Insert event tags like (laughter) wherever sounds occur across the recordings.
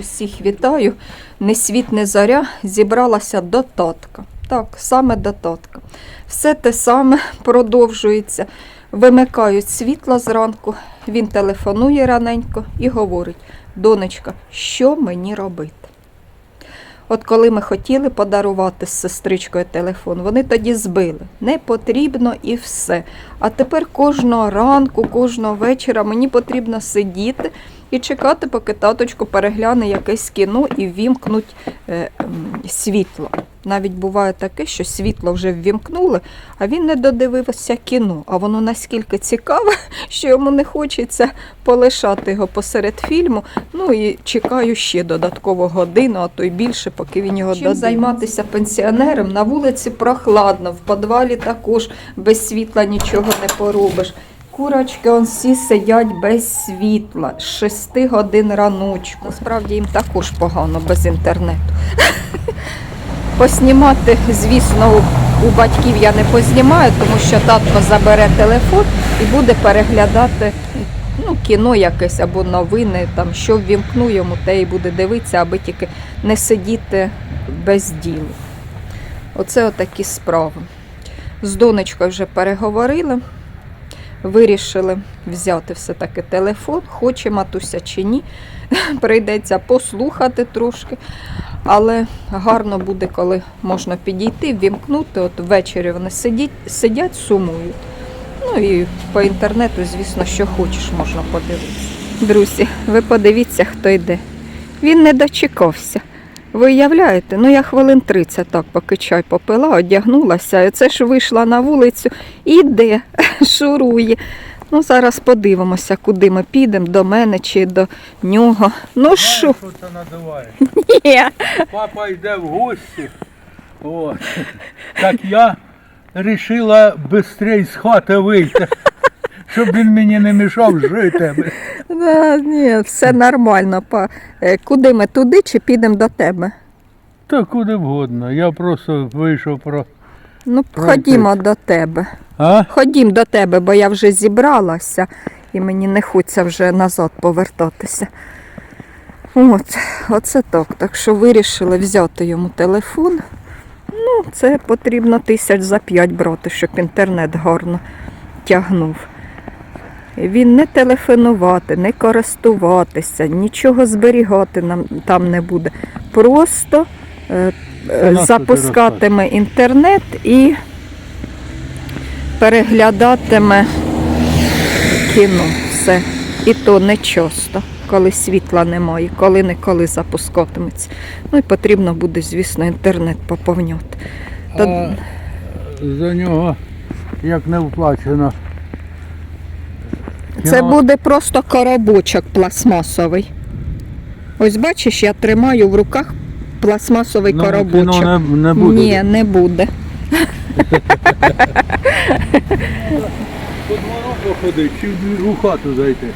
Усіх вітаю. Не світ, не зоря зібралася до татка. Так, саме до татка. Все те саме продовжується. Вимикають світло зранку, він телефонує раненько і говорить: донечка, що мені робити? От коли ми хотіли подарувати з сестричкою телефон, вони тоді збили. Не потрібно і все. А тепер кожного ранку, кожного вечора мені потрібно сидіти і чекати, поки таточко перегляне якесь кіно і ввімкнуть е, світло. Навіть буває таке, що світло вже ввімкнули, а він не додивився кіно. А воно наскільки цікаве, (laughs) що йому не хочеться полишати його посеред фільму. Ну і чекаю ще додатково годину, а то й більше, поки він його Чим займатися пенсіонером на вулиці прохладно, в підвалі також без світла нічого не поробиш. Курочки он всі сидять без світла з 6 годин раночку. Насправді їм також погано без інтернету. (laughs) Поснімати, звісно, у, батьків я не познімаю, тому що татко забере телефон і буде переглядати ну, кіно якесь або новини, там, що ввімкну йому, те і буде дивитися, аби тільки не сидіти без ділу. Оце отакі справи. З донечкою вже переговорили. Вирішили взяти все-таки телефон, хоче матуся чи ні. (laughs) Прийдеться послухати трошки. Але гарно буде, коли можна підійти, вімкнути. От ввечері вони сидять, сидять, сумують. Ну і по інтернету, звісно, що хочеш, можна подивитися. Друзі, ви подивіться, хто йде. Він не дочекався. Ви уявляєте, ну я хвилин 30 так, поки чай попила, одягнулася, і це ж вийшла на вулицю, іде, (laughs) шурує. Ну, зараз подивимося, куди ми підемо, до мене чи до нього. Ну що? Що це надуває? (laughs) Ні. Папа йде в гості. От. Так я вирішила швидше з хати вийти, (laughs) щоб він мені не мішав жити. Да, ні, все нормально. Па. Е, Куди ми туди чи підемо до тебе? Та куди вгодно. Я просто вийшов про. Ну, Пройти. ходімо до тебе. А? Ходім до тебе, бо я вже зібралася і мені не хочеться вже назад повертатися. От, оце так. Так що вирішили взяти йому телефон. Ну, це потрібно тисяч за п'ять брати, щоб інтернет гарно тягнув. Він не телефонувати, не користуватися, нічого зберігати нам там не буде. Просто е, запускатиме інтернет і переглядатиме кіно. Все. І то не часто, коли світла немає, коли не коли запускатиметься. Ну і потрібно буде, звісно, інтернет поповняти. Та- А за нього як не вплачено. Це Кіно- буде просто коробочок пластмасовий. Ось бачиш, я тримаю в руках пластмасовий Ну, коробочок. кіно не, не буде. Ні, не буде. (laughs) По двору походить, чи в хату зайти.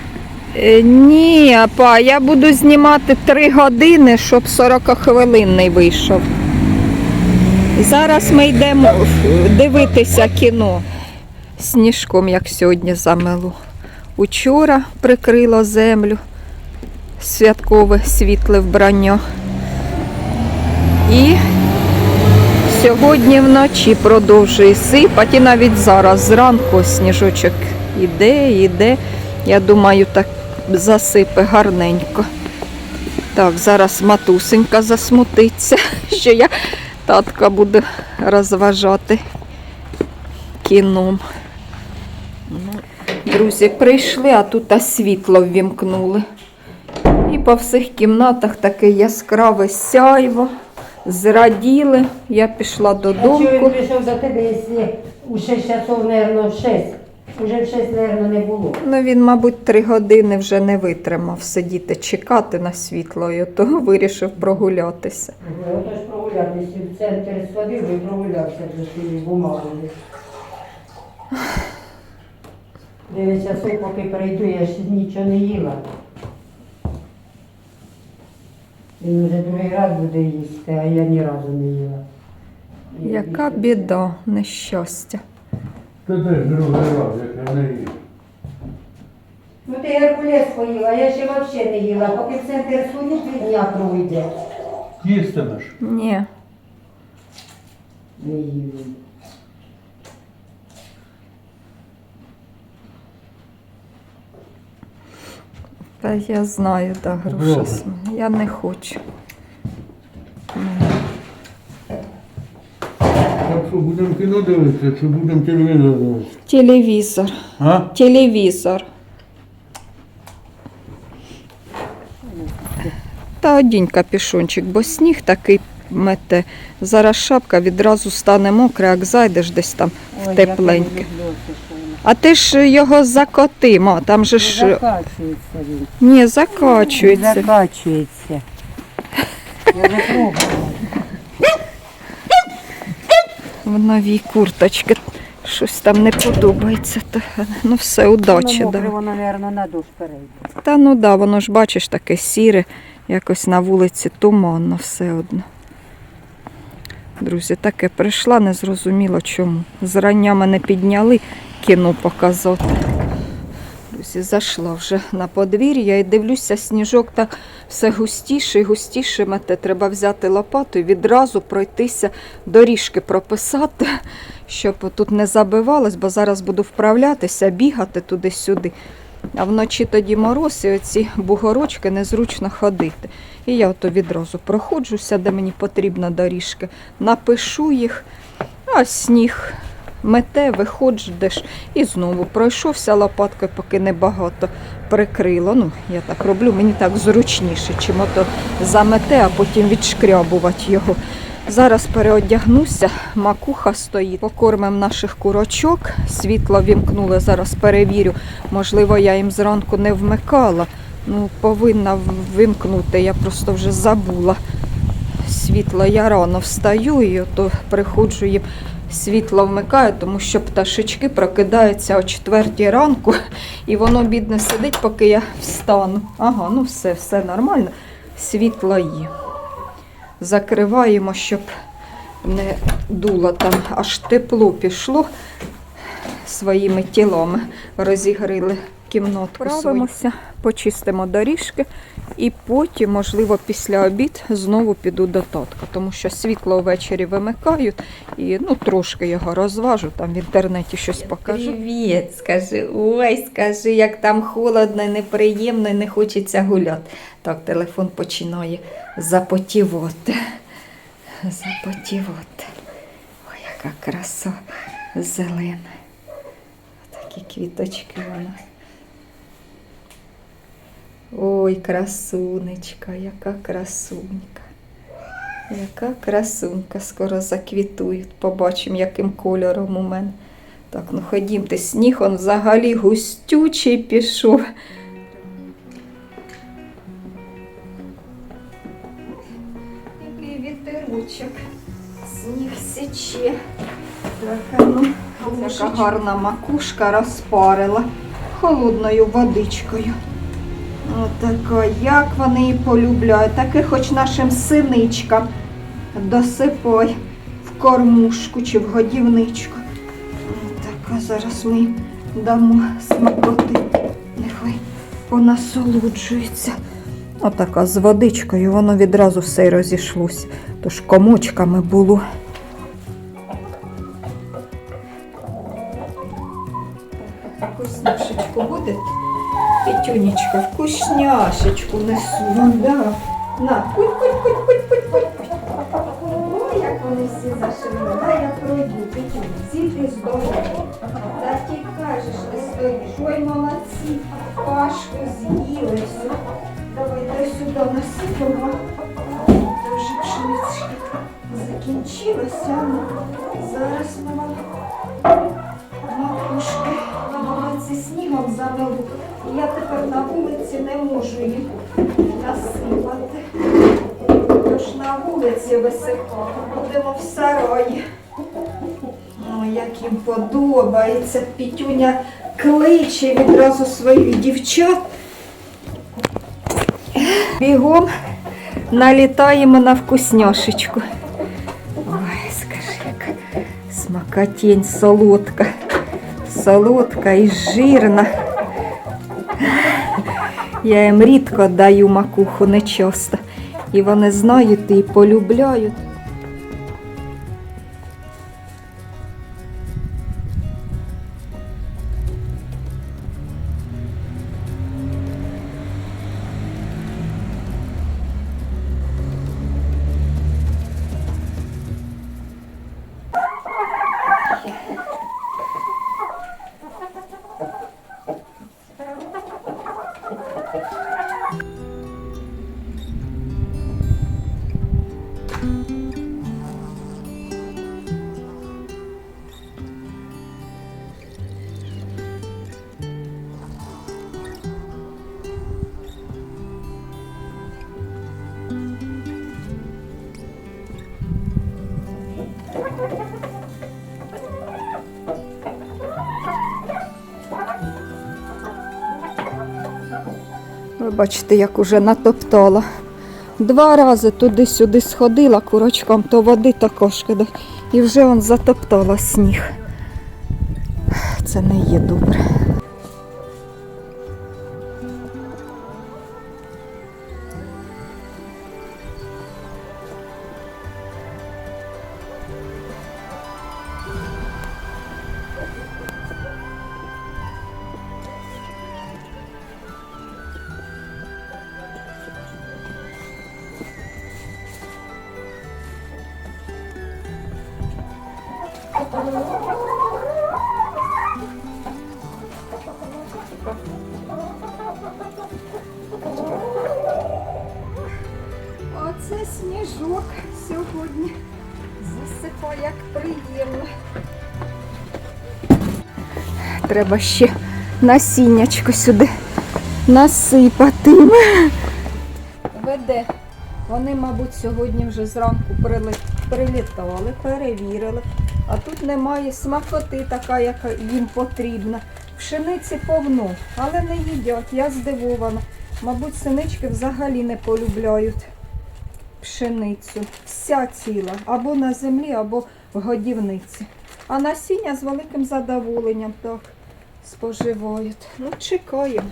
Ні, па, я буду знімати 3 години, щоб 40 хвилинний вийшов. Зараз ми йдемо дивитися кіно. Сніжком, як сьогодні замело. Учора прикрило землю, святкове світле вбрання. І сьогодні вночі продовжує сипати, і навіть зараз зранку сніжочок іде, іде. Я думаю, так засипе гарненько. Так, зараз матусенька засмутиться, (laughs) що я татка буду розважати кіном. Ну, друзі, прийшли, а тут світло ввімкнули. І по всіх кімнатах таке яскраве сяйво. Зраділи. Я пішла А чого додому. він прийшов за тебе, якщо у 6 часов, мабуть, в 6? Уже в 6, мабуть, не було. Ну, він, мабуть, три години вже не витримав сидіти, чекати на світло, і то вирішив прогулятися. Отож прогулятися. В центр сходив і прогулявся за цією бумагою. Дев'ять часов, поки прийду, я ще нічого не їла. Він вже другий раз буде їсти, а я ні разу не їла. Яка біда, нещастя. Та де ж другий раз, як я не їв. Ну ти геркулес поїла, я ще взагалі не їла, поки в центр сходиш, три дня пройде. Їстимеш. Ні. Не їла. Та я знаю, да, груша. Я не хочу. Так що будемо кіно дивитися, чи будемо телевізор дивитися? Телевізор. А? Телевізор. Та одінь капюшончик, бо сніг такий мете. Зараз шапка відразу стане мокра, як зайдеш десь там в тепленьке. А ти ж його закоти, ма, там же ж. Закачується він. Ні, закачується. Закачується. Я не пробувала. В новій курточці. Щось там не подобається. Та, ну все, удачі. Воно Да. воно, мабуть, на дощ перейде. Та ну да, воно ж бачиш таке сіре, якось на вулиці туманно все одно. Друзі, таке прийшла, не зрозуміло чому. Зрання мене підняли кіно показати. Друзі, зайшла вже на подвір'я і дивлюся, сніжок так все густіше і густіше мете. Треба взяти лопату і відразу пройтися, доріжки прописати, щоб тут не забивалось, бо зараз буду вправлятися, бігати туди-сюди. А вночі тоді мороз, і оці бугорочки незручно ходити. І я ото відразу проходжуся, де мені потрібна доріжка, напишу їх, а сніг мете, виходжеш і знову пройшовся лопаткою, поки небагато прикрило. Ну, я так роблю, мені так зручніше, чим ото замете, а потім відшкрябувати його. Зараз переодягнуся, макуха стоїть. Покормимо наших курочок. Світло вімкнули, зараз перевірю. Можливо, я їм зранку не вмикала. Ну, повинна вимкнути, я просто вже забула. Світло я рано встаю і ото приходжу їм світло вмикаю, тому що пташечки прокидаються о четвертій ранку, (laughs) і воно бідне сидить, поки я встану. Ага, ну все, все нормально. Світло є. Закриваємо, щоб не дуло там, аж тепло пішло своїми тілами. Розігрили кімнатку. Правимося, почистимо доріжки і потім, можливо, після обід знову піду до татка, тому що світло ввечері вимикають і ну, трошки його розважу, там в інтернеті щось покажу. Привіт, скажи, ой, скажи, як там холодно, неприємно і не хочеться гуляти. Так, телефон починає запотівати. Запотівати. Ой, яка краса зелена. Такі квіточки у нас. Ой, красунечка, яка красунька. Яка красунька, скоро заквітують. Побачимо, яким кольором у мене. Так, ну ходімте, сніг он взагалі густючий пішов. Який вітерочок, сніг січе. Така, ну, яка гарна макушка розпарила холодною водичкою. Отака, як вони її полюбляють. Таки хоч нашим синичкам досипай в кормушку чи в годівничку. Така зараз ми дамо смакоти. Нехай понасолоджується. Отака з водичкою, воно відразу все й розійшлося. Тож комочками було. Вкусняшечку несу. Ну, да. На, путь, путь, путь, путь, путь, путь, як вони всі зашили. Дай я пройду, Петюня, всі ти здорові. Та ти кажеш, стоїш. Ой, молодці, пашку з'їли все. Давай, дай сюди. Це вже пшенички закінчилося. Ну, Зараз ми вам вулиці снігом Я тепер на вулиці не можу їх насипати. Тож на вулиці висипати. Будемо в сараї. Ой, як їм подобається. Пітюня кличе відразу своїх дівчат. Бігом налітаємо на вкусняшечку. Ой, скажи, яка смакотень солодка солодка і жирна. Я їм рідко даю макуху нечасто. І вони знають і полюбляють. Бачите, як уже натоптала. Два рази туди-сюди сходила курочком, то води також кидать. І вже он затоптала сніг. Це не є добре. Треба ще насіннячко сюди насипати. Веде. Вони, мабуть, сьогодні вже зранку прилітали, перевірили. А тут немає смакоти така, яка їм потрібна. Пшениці повно, але не їдять. Я здивована. Мабуть, синички взагалі не полюбляють пшеницю. Вся ціла. Або на землі, або в годівниці. А насіння з великим задоволенням так споживають. Ну, чекаємо.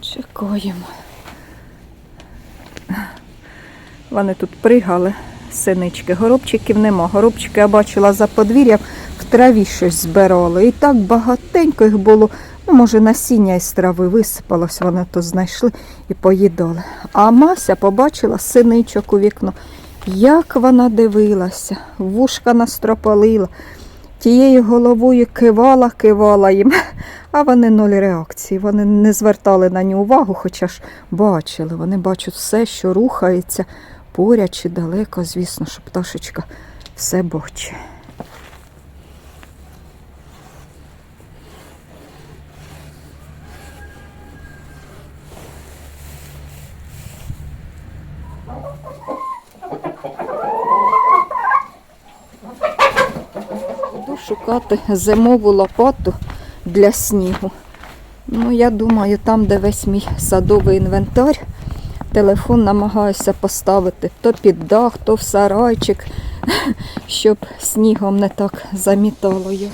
Чекаємо. Вони тут пригали, синички. Горобчиків нема. Горобчики я бачила за подвір'ям, в траві щось збирали. І так багатенько їх було. Ну, може, насіння із трави висипалось, вони то знайшли і поїдали. А Мася побачила синичок у вікно. Як вона дивилася, вушка настропалила, тією головою кивала, кивала їм, (laughs) а вони нуль реакції. Вони не звертали на нього увагу, хоча ж бачили. Вони бачать все, що рухається поряд чи далеко, звісно, що пташечка все бачить. Буду шукати зимову лопату для снігу. Ну, я думаю, там, де весь мій садовий інвентар, телефон намагаюся поставити то під дах, то в сарайчик, (laughs) щоб снігом не так замітало його.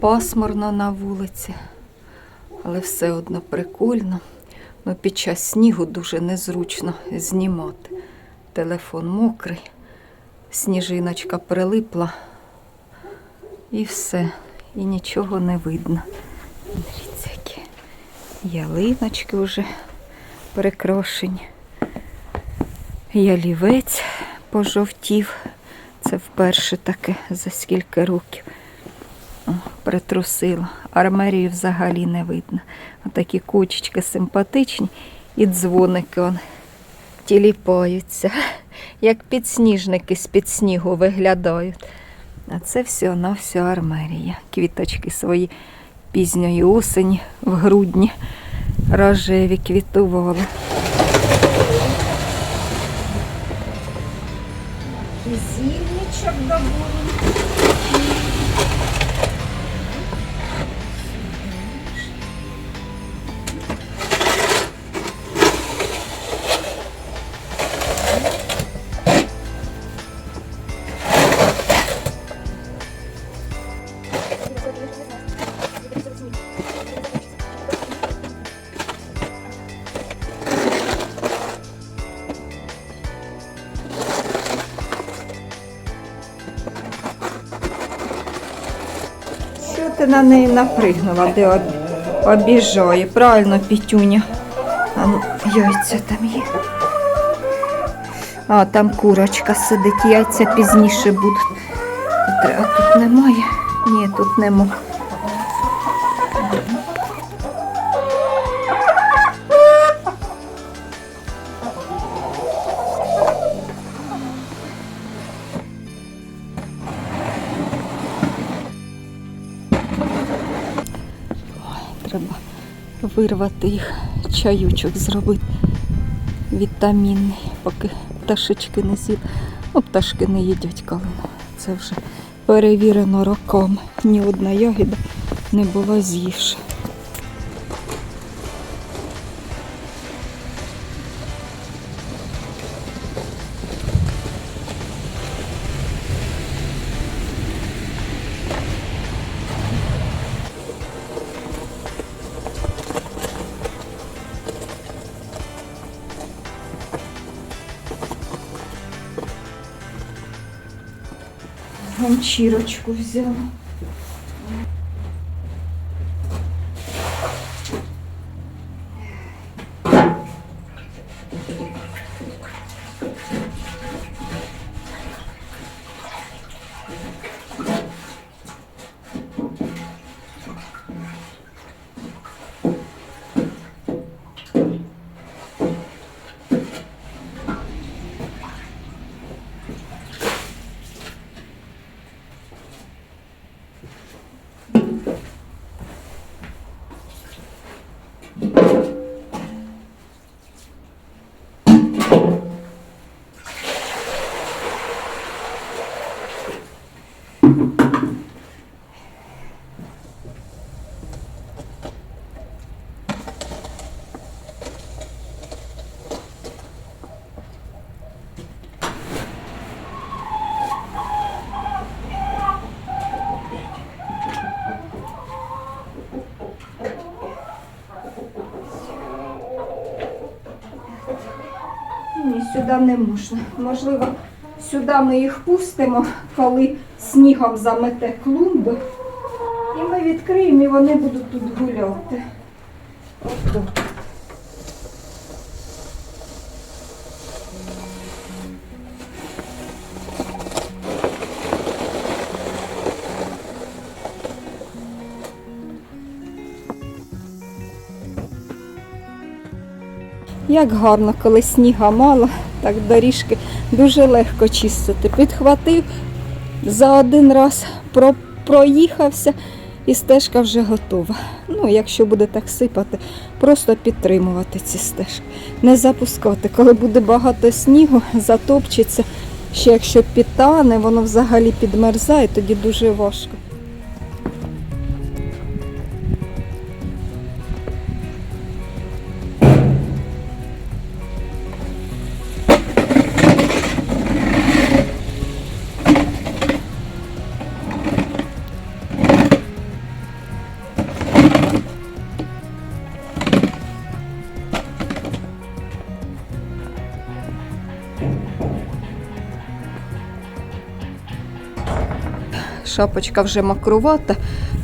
Пасмурно на вулиці, але все одно прикольно. Ну, під час снігу дуже незручно знімати. Телефон мокрий, сніжиночка прилипла і все, і нічого не видно. Дивіться, які ялиночки вже перекрошені. Ялівець пожовтів. Це вперше таке за скільки років. Притрусила. Армерію взагалі не видно. Отакі кучечки симпатичні і дзвоники он тіліпаються, як підсніжники з-під снігу виглядають. А це все на все армерія. Квіточки свої пізньої осені в грудні рожеві квітували. І зільничок добули. На неї напригнула, де об... обіжає. Правильно, Пітюня. А ну, яйця там є. А, там курочка сидить, яйця пізніше будуть. А тут немає? Ні, тут нема. Вирвати їх, чаючок зробити вітамінний, поки пташечки не з'їд. Ну, пташки не їдять калину. Це вже перевірено роком. Ні одна ягіда не була з'ївши. Ганчірочку взяла. Сюди не можна. Можливо, сюди ми їх пустимо, коли снігом замете клумби. І ми відкриємо, і вони будуть тут гуляти. Отут. Як гарно, коли сніга мало, так доріжки дуже легко чистити. Підхватив за один раз, про, проїхався і стежка вже готова. Ну, якщо буде так сипати, просто підтримувати ці стежки. Не запускати. Коли буде багато снігу, затопчеться. Ще якщо підтане, воно взагалі підмерзає, тоді дуже важко. Шапочка вже макрувата,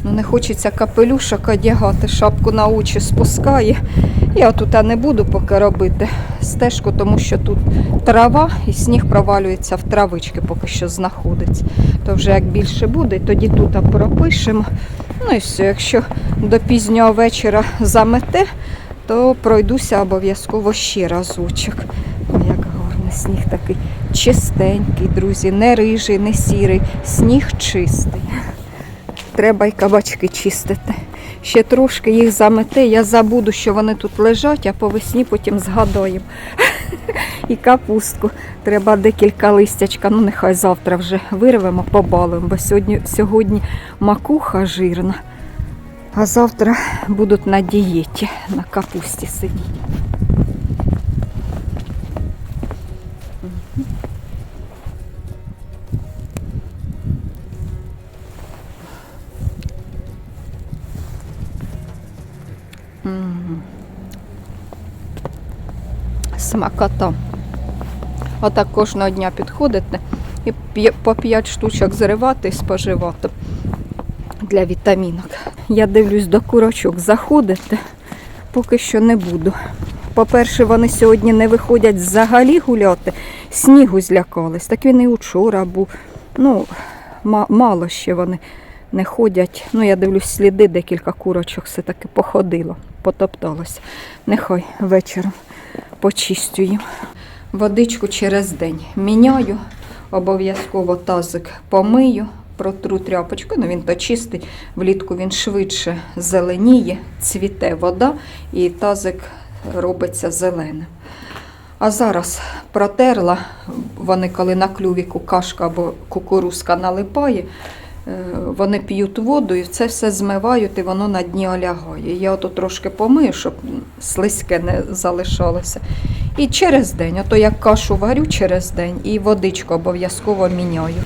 ну не хочеться капелюшок одягати, шапку на очі спускає. Я тут не буду поки робити стежку, тому що тут трава і сніг провалюється в травички, поки що знаходиться. То вже як більше буде, тоді тут пропишемо. Ну і все, якщо до пізнього вечора замете, то пройдуся обов'язково ще разочок. О, Як гарний сніг такий чистенький, друзі, не рижий, не сірий, сніг чистий. Треба й кабачки чистити. Ще трошки їх замете, я забуду, що вони тут лежать, а по весні потім згадаємо. (laughs) І капустку. Треба декілька листячка, ну нехай завтра вже вирвемо, побалуємо, бо сьогодні, сьогодні макуха жирна, а завтра будуть на дієті, на капусті сидіти. Смакота. Отак кожного дня підходите і по 5 штучок зривати і споживати. для вітамінок. Я дивлюсь до курочок заходити, поки що не буду. По-перше, вони сьогодні не виходять взагалі гуляти, снігу злякались. Так він і учора був. Ну, мало ще вони не ходять. Ну, я дивлюсь сліди, декілька курочок все-таки походило, потопталося. Нехай вечором почистю. Водичку через день міняю, обов'язково тазик помию, протру тряпочку, ну він то чистий, влітку він швидше зеленіє, цвіте вода і тазик робиться зеленим. А зараз протерла, вони коли на клювіку кашка або кукурузка налипає, вони п'ють воду і це все змивають, і воно на дні олягає. Я ото трошки помию, щоб слизьке не залишалося. І через день, ото як кашу варю через день, і водичку обов'язково міняю.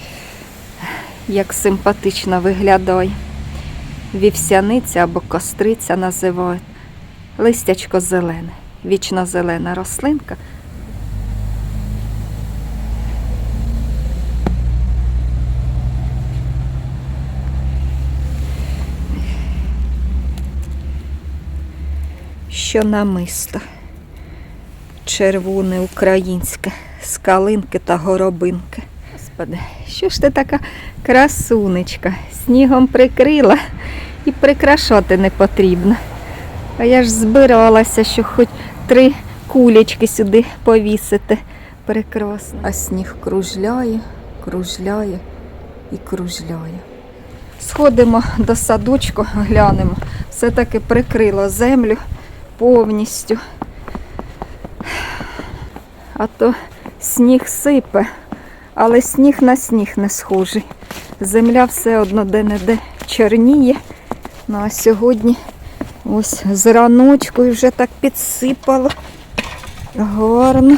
Як симпатично виглядає. Вівсяниця або костриця називають. Листячко зелене, вічно зелена рослинка. Що намисто червоне українське, з калинки та горобинки. Господи, що ж ти така красунечка? Снігом прикрила і прикрашати не потрібно. А я ж збиралася, що хоч три кулечки сюди повісити. Прекрасно. А сніг кружляє, кружляє і кружляє. Сходимо до садочку, глянемо. Все-таки прикрило землю повністю. А то сніг сипе, але сніг на сніг не схожий. Земля все одно де-не-де чорніє. Ну а сьогодні ось з раночкою вже так підсипало. Гарно.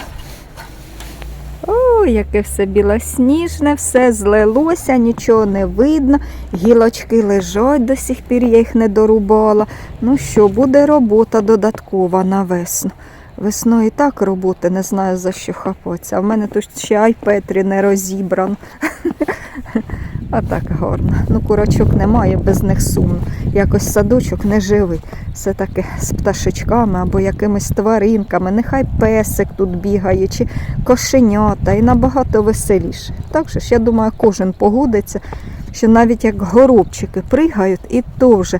О, яке все білосніжне, все злилося, нічого не видно. Гілочки лежать до сих пір, я їх не дорубала. Ну що, буде робота додаткова на весну. Весною і так роботи, не знаю за що хапатися. А в мене тут ще айпетрі не розібрано. (laughs) А так гарно. Ну, курочок немає, без них сумно. Якось садочок не живий. Все таки з пташечками або якимись тваринками. Нехай песик тут бігає, чи кошенята, і набагато веселіше. Так же ж, я думаю, кожен погодиться, що навіть як горобчики пригають, і то вже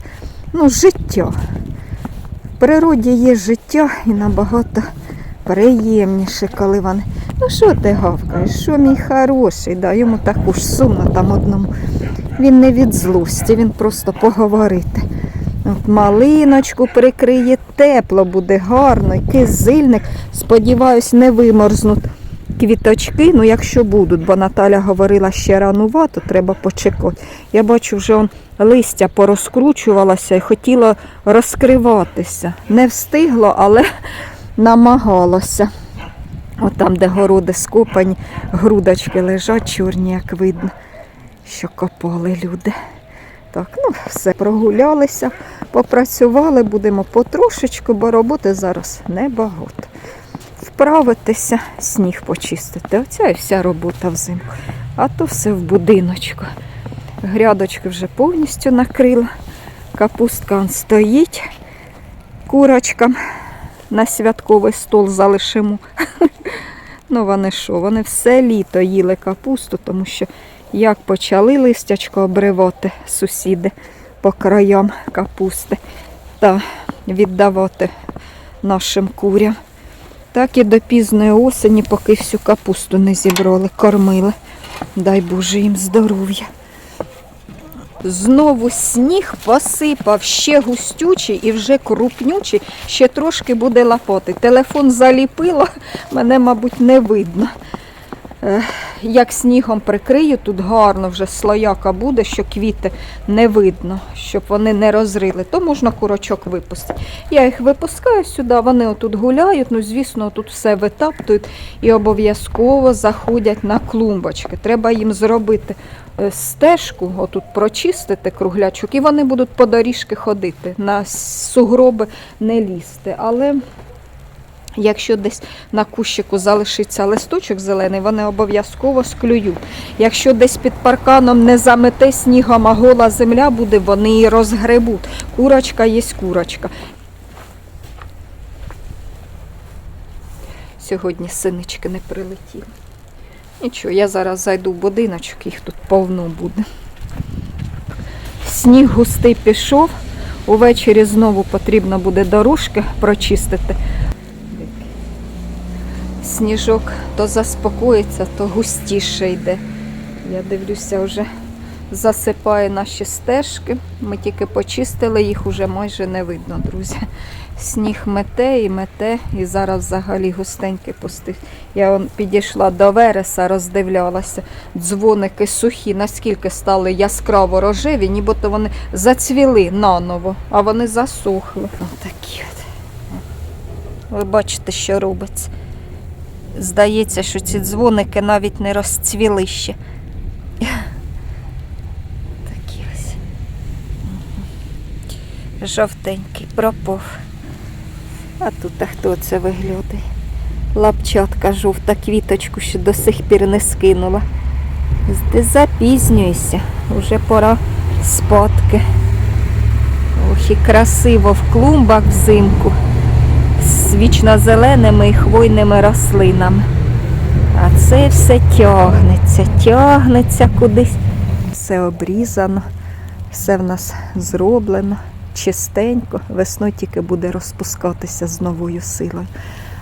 ну, життя. Природі є життя і набагато приємніше, коли вони. Ну що ти гавкаєш? Що мій хороший? Да, йому таку ж сумно там одному. Він не від злості, він просто поговорити. От малиночку прикриє, тепло буде гарно, кизильник. Сподіваюсь, не виморзнуть квіточки, ну якщо будуть, бо Наталя говорила ще ранувато, треба почекати. Я бачу, вже он листя порозкручувалося і хотіло розкриватися. Не встигло, але (laughs) намагалося. От там, де городи скопані, грудочки лежать чорні, як видно, що копали люди. Так, ну все, прогулялися, попрацювали, будемо потрошечку, бо роботи зараз небагато. Вправитися, сніг почистити. Оця і вся робота взимку. А то все в будиночку. Грядочки вже повністю накрила. Капустка стоїть курочкам на святковий стол залишимо. (laughs) Ну, вони що, вони все літо їли капусту, тому що як почали листячко обривати сусіди по краям капусти та віддавати нашим курям. Так і до пізної осені, поки всю капусту не зібрали, кормили. Дай Боже їм здоров'я. Знову сніг посипав ще густючий і вже крупнючий, ще трошки буде лапоти. Телефон заліпило, мене, мабуть, не видно. Як снігом прикрию, тут гарно вже слояка буде, що квіти не видно, щоб вони не розрили, то можна курочок випустити. Я їх випускаю сюди, вони отут гуляють, ну звісно, тут все витаптують і обов'язково заходять на клумбочки. Треба їм зробити е, стежку, отут прочистити круглячок, і вони будуть по доріжки ходити, на сугроби не лізти. Але Якщо десь на кущику залишиться листочок зелений, вони обов'язково склюють. Якщо десь під парканом не замете снігом, а гола земля буде, вони її розгребуть. Курочка є курочка. Сьогодні синички не прилетіли. Нічого, я зараз зайду в будиночок, їх тут повно буде. Сніг густий пішов. Увечері знову потрібно буде дорожки прочистити. Сніжок то заспокоїться, то густіше йде. Я дивлюся, вже засипає наші стежки. Ми тільки почистили, їх уже майже не видно, друзі. Сніг мете і мете, і зараз взагалі густенький пустив. Я он підійшла до вереса, роздивлялася. Дзвоники сухі, наскільки стали яскраво рожеві, нібито вони зацвіли наново, а вони засохли. Отакі от. Ви бачите, що робиться. Здається, що ці дзвоники навіть не розцвіли ще. Такі ось. Жовтенький пропав. А тут а хто це виглядає? Лапчатка жовта квіточку ще до сих пір не скинула. Ти запізнюйся, уже пора спадки. Ох, і красиво в клумбах взимку з вічно-зеленими і хвойними рослинами. А це все тягнеться, тягнеться кудись. Все обрізано, все в нас зроблено, чистенько. Весною тільки буде розпускатися з новою силою.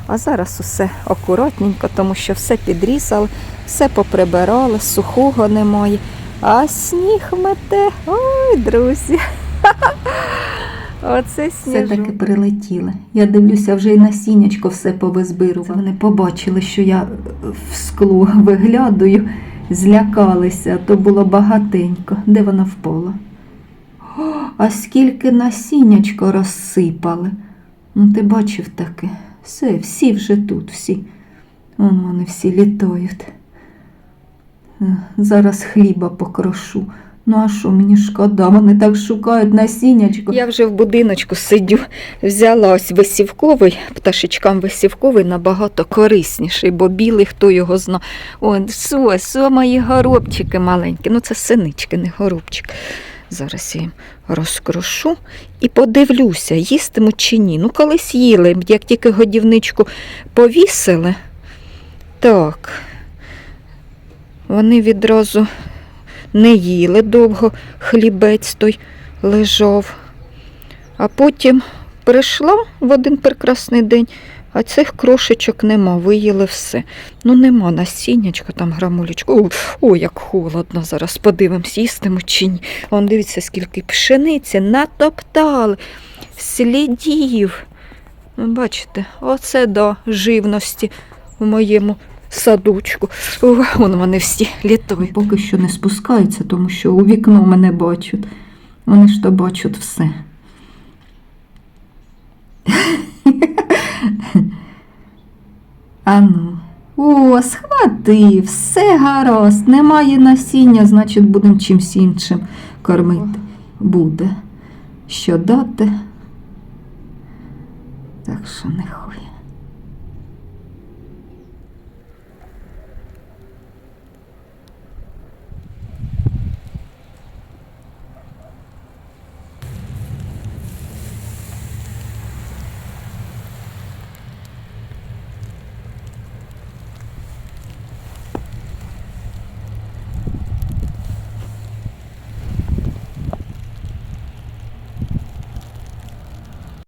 А зараз усе акуратненько, тому що все підрізали, все поприбирали, сухого немає. А сніг мете. Ой, друзі. (laughs) Оце Все таки прилетіли. Я дивлюся, вже і насіннячко все повизбирували. Вони побачили, що я в скло виглядаю, злякалися, то було багатенько. Де вона впала? О, а скільки насіннячко розсипали. Ну, ти бачив таке? Все, всі вже тут, всі. Вон вони всі літають. Е, Зараз хліба покрошу. Ну а що мені шкода? Вони так шукають насіннячко. Я вже в будиночку сидю, взяла ось висівковий, пташечкам висівковий набагато корисніший, бо білий, хто його зна. О, со, со мої горобчики маленькі. Ну це синички, не горобчик. Зараз я їм розкрошу і подивлюся, їстимуть чи ні. Ну, колись їли, як тільки годівничку повісили. Так. Вони відразу не їли довго, хлібець той лежав. А потім прийшла в один прекрасний день, а цих крошечок нема, виїли все. Ну нема насіннячка, там грамулечко. О, як холодно зараз. Подивимось, їстиму чи ні. Вон дивіться, скільки пшениці натоптали, слідів. Бачите, оце до живності в моєму садочку. Вон вони всі літають. Поки що не спускаються, тому що у вікно мене бачать. Вони ж то бачать все. (laughs) Ану. О, схватив, все гаразд, немає насіння, значить будемо чимсь іншим кормити. Буде. Що дати? Так що не хуй.